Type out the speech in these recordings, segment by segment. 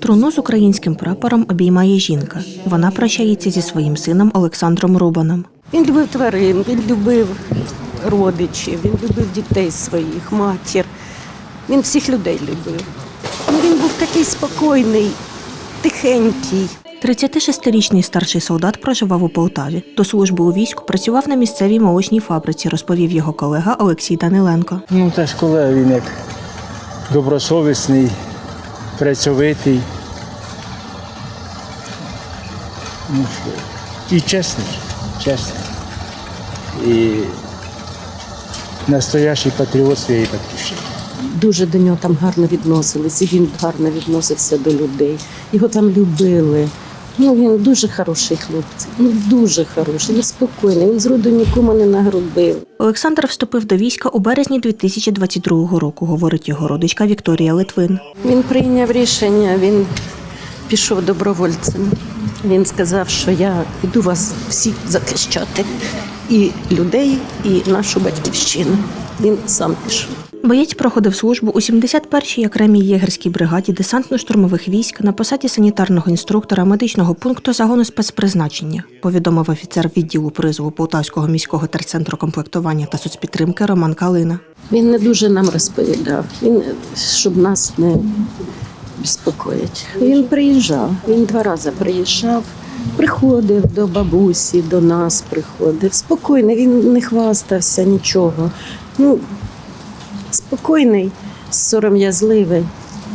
Труну з українським прапором обіймає жінка. Вона прощається зі своїм сином Олександром Рубаном. Він любив тварин, він любив родичів, він любив дітей своїх, матір. Він всіх людей любив. Ну, він був такий спокійний, тихенький. 36-річний старший солдат проживав у Полтаві. До служби у війську працював на місцевій молочній фабриці, розповів його колега Олексій Даниленко. Ну, та ж колега він як добросовісний, працьовитий. Ну, і чесний, чесний. І настоящий патріот своєї батьківщини. Дуже до нього там гарно відносились, і він гарно відносився до людей. Його там любили. Ну, він дуже хороший хлопець, ну дуже хороший, він спокійний, він зроду нікому не нагрубив. Олександр вступив до війська у березні 2022 року, говорить його родичка Вікторія Литвин. Він прийняв рішення, він пішов добровольцем. Він сказав, що я йду вас всіх захищати, і людей, і нашу батьківщину. Він сам пішов. Боєць проходив службу у 71-й окремій єгерській бригаді десантно-штурмових військ на посаді санітарного інструктора медичного пункту загону спецпризначення, повідомив офіцер відділу призову Полтавського міського терцентру комплектування та соцпідтримки Роман Калина. Він не дуже нам розповідав, він, щоб нас не безпокоїть. Він приїжджав, він два рази приїжджав, приходив до бабусі, до нас приходив. Спокійний, він не хвастався нічого. Ну, спокійний, сором'язливий.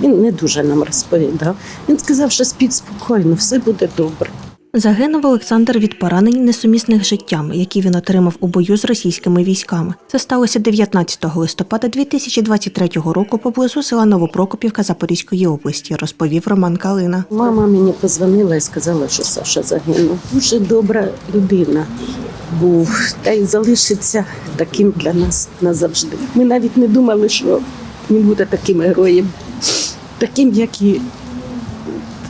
Він не дуже нам розповідав. Він сказав, що спіть спокійно, все буде добре. Загинув Олександр від поранень несумісних життям, які він отримав у бою з російськими військами. Це сталося 19 листопада 2023 року поблизу села Новопрокопівка Запорізької області, розповів Роман Калина. Мама мені позвонила і сказала, що Саша загинув. Дуже добра людина був та й залишиться таким для нас назавжди. Ми навіть не думали, що він буде таким героєм, таким, як і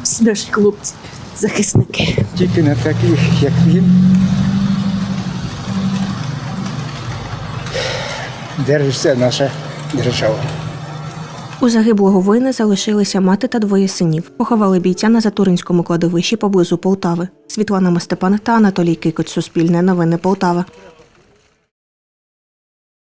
всі наші хлопці, захисники. Тільки не таких, як він. Держиться наша держава. У загиблого воїна залишилися мати та двоє синів. Поховали бійця на Затуринському кладовищі поблизу Полтави. Світлана Мастепан та Анатолій Кикоць. Суспільне новини Полтава.